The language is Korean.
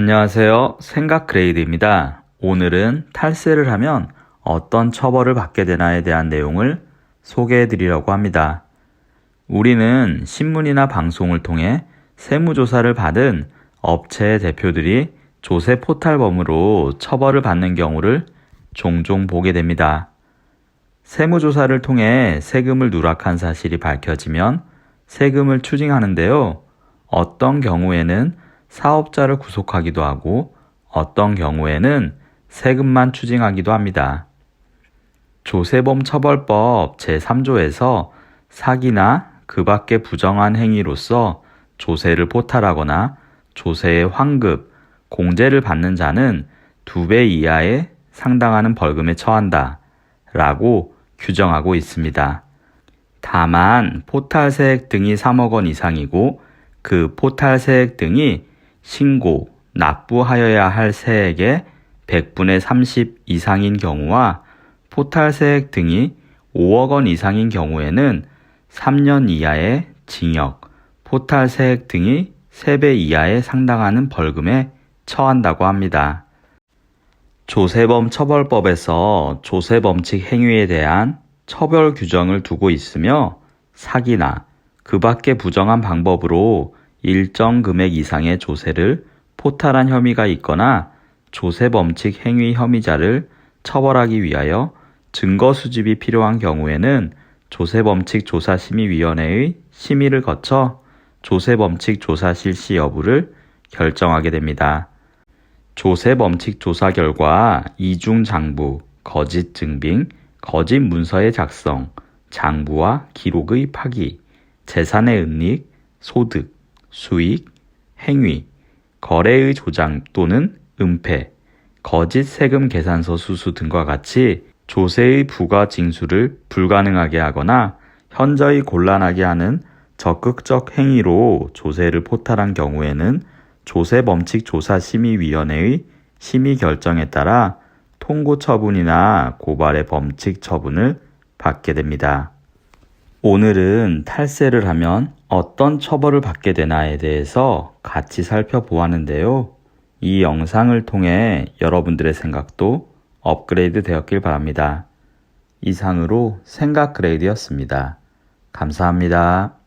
안녕하세요. 생각 그레이드입니다. 오늘은 탈세를 하면 어떤 처벌을 받게 되나에 대한 내용을 소개해 드리려고 합니다. 우리는 신문이나 방송을 통해 세무조사를 받은 업체의 대표들이 조세 포탈범으로 처벌을 받는 경우를 종종 보게 됩니다. 세무조사를 통해 세금을 누락한 사실이 밝혀지면 세금을 추징하는데요. 어떤 경우에는 사업자를 구속하기도 하고 어떤 경우에는 세금만 추징하기도 합니다. 조세범 처벌법 제3조에서 사기나 그 밖의 부정한 행위로서 조세를 포탈하거나 조세의 환급, 공제를 받는 자는 두 배 이하의 상당하는 벌금에 처한다. 라고 규정하고 있습니다. 다만 포탈세액 등이 3억 원 이상이고 그 포탈세액 등이 신고, 납부하여야 할 세액의 100분의 30 이상인 경우와 포탈세액 등이 5억 원 이상인 경우에는 3년 이하의 징역, 포탈세액 등이 3배 이하에 상당하는 벌금에 처한다고 합니다. 조세범 처벌법에서 조세범칙 행위에 대한 처벌 규정을 두고 있으며 사기나 그 밖의 부정한 방법으로 일정 금액 이상의 조세를 포탈한 혐의가 있거나 조세 범칙 행위 혐의자를 처벌하기 위하여 증거 수집이 필요한 경우에는 조세범칙 조사심의위원회의 심의를 거쳐 조세범칙 조사 실시 여부를 결정하게 됩니다. 조세범칙 조사 결과 이중 장부, 거짓 증빙, 거짓 문서의 작성, 장부와 기록의 파기, 재산의 은닉, 소득, 수익, 행위, 거래의 조장 또는 은폐, 거짓 세금 계산서 수수 등과 같이 조세의 부과 징수를 불가능하게 하거나 현저히 곤란하게 하는 적극적 행위로 조세를 포탈한 경우에는 조세범칙 조사심의위원회의 심의 결정에 따라 통고 처분이나 고발의 범칙 처분을 받게 됩니다. 오늘은 탈세를 하면 어떤 처벌을 받게 되나에 대해서 같이 살펴보았는데요. 이 영상을 통해 여러분들의 생각도 업그레이드 되었길 바랍니다. 이상으로 생각 그레이드였습니다. 감사합니다.